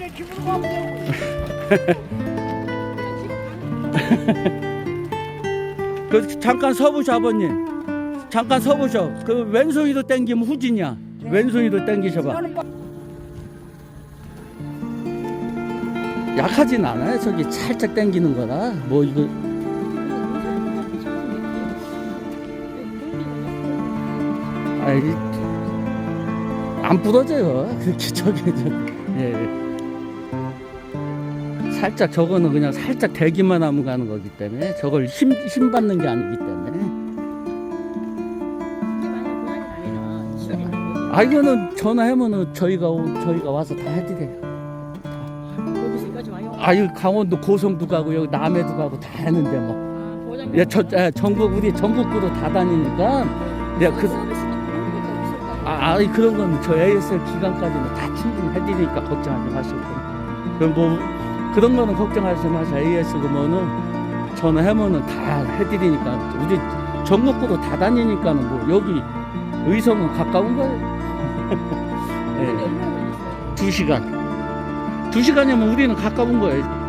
내 되고. 그 잠깐 서보셔 아버님. 잠깐 서보셔. 그 왼손이도 땡기면 후진이야. 왼손이도 땡기셔봐. 나는 뭐 약하진 않아요. 저기 살짝 땡기는 거라. 뭐 이거 아이 안 부러져요. 그렇게 저기 저, 예. 살짝 저거는 그냥 살짝 대기만 하면 가는 거기 때문에 저걸 힘, 힘 받는 게 아니기 때문에 아 이거는 전화하면은 저희가 오- 저희가 와서 다 해드려요. 아유 강원도 고성도 가고 여기 남해도 가고 다 하는데 뭐. 예, 저, 예, 전국 우리 전국구로 다 다니니까 예, 그 아, 아이 그런 건 저 ASL 기간까지는 다 충분히 해드리니까 걱정하지 마시고 그럼 뭐 그런 거는 걱정하지 마세요 AS 그러면은 전화하면은 다 해드리니까 우리 전국구로 다 다니니까는 뭐 여기 의성은 가까운 거예요. 예, 두 시간. 두 시간이면 우리는 가까운 거예요